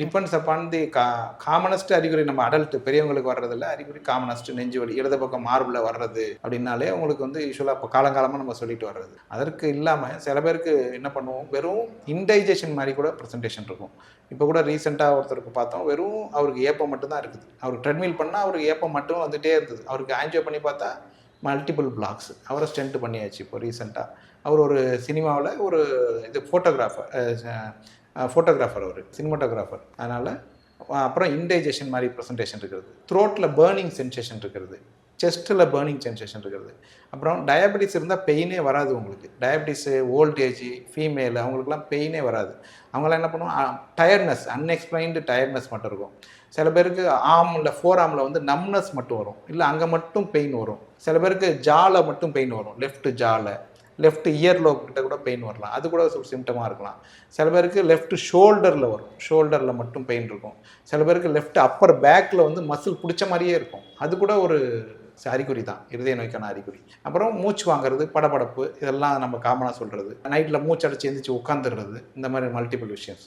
Depends upon தி கா commonest அறிகுறி நம்ம அடல்ட் பெரியவங்களுக்கு வர்றதில்ல. அறிகுறி காமனஸ்ட் நெஞ்சு வலி இடது பக்கம் மார்பில் வர்றது அப்படின்னாலே உங்களுக்கு வந்து யூஸ்வலாக இப்போ காலங்காலமாக நம்ம சொல்லிட்டு வர்றது. அதற்கு இல்லாமல் சில பேருக்கு என்ன பண்ணுவோம்? வெறும் இன்டைஜஷன் மாதிரி கூட ப்ரெசன்டேஷன் இருக்கும். இப்போ கூட ரீசெண்டாக ஒருத்தருக்கு பார்த்தோம். வெறும் அவருக்கு ஏப்பம் மட்டும்தான் இருக்குது. அவருக்கு ட்ரெட்மில் பண்ணால் அவருக்கு ஏப்பம் மட்டும் வந்துகிட்டே இருந்தது. அவருக்கு ஆன்ஜியோ பண்ணி பார்த்தா மல்டிபிள் பிளாக்ஸ் அவரை ஸ்டென்ட் பண்ணியாச்சு இப்போ ரீசெண்டாக அவர் ஒரு சினிமாவில் ஒரு இது ஃபோட்டோகிராஃபர் ஃபோட்டோகிராஃபர் அவர் சினிமாட்டோகிராஃபர் அதனால் அப்புறம் இன்டைஜஷன் மாதிரி ப்ரெசன்டேஷன் இருக்கிறது. த்ரோட்டில் பேர்னிங் சென்சேஷன் இருக்கிறது. செஸ்ட்டில் பேர்னிங் சென்சேஷன் இருக்கிறது. அப்புறம் டயபெட்டிஸ் இருந்தால் பெயினே வராது உங்களுக்கு. டயபெட்டிஸு ஓல்டேஜ் ஃபீமேல் அவங்களுக்குலாம் பெயினே வராது. அவங்களாம் என்ன பண்ணுவோம் டயர்ட்னஸ் அன்எக்ஸ்பிளைன்டு டயர்ட்னஸ் மட்டும் இருக்கும். சில பேருக்கு ஆமில் ஃபோர் ஆமில் வந்து நம்னஸ் மட்டும் வரும். இல்லை அங்கே மட்டும் பெயின் வரும். சில பேருக்கு ஜால மட்டும் பெயின் வரும். லெஃப்ட் ஜால லெஃப்ட் இயர் கிட்ட கூட பெயின் வரலாம். அது கூட ஒரு சிம்டமாக இருக்கலாம். சில பேருக்கு லெஃப்ட் ஷோல்டரில் வரும். ஷோல்டரில் மட்டும் பெயின் இருக்கும். சில பேருக்கு லெஃப்ட் அப்பர் பேக்கில் வந்து மசில் பிடிச்ச மாதிரியே இருக்கும். அது கூட ஒரு அறிகுறி தான். இருதய நோய்க்கான அறிகுறி. அப்புறம் மூச்சு வாங்குறது படபடப்பு இதெல்லாம் நம்ம காமனாக சொல்கிறது நைட்டில் மூச்சடைச்சி எழுந்திரிச்சு உட்காந்துடுறது இந்த மாதிரி மல்டிபிள் விஷயம்ஸ்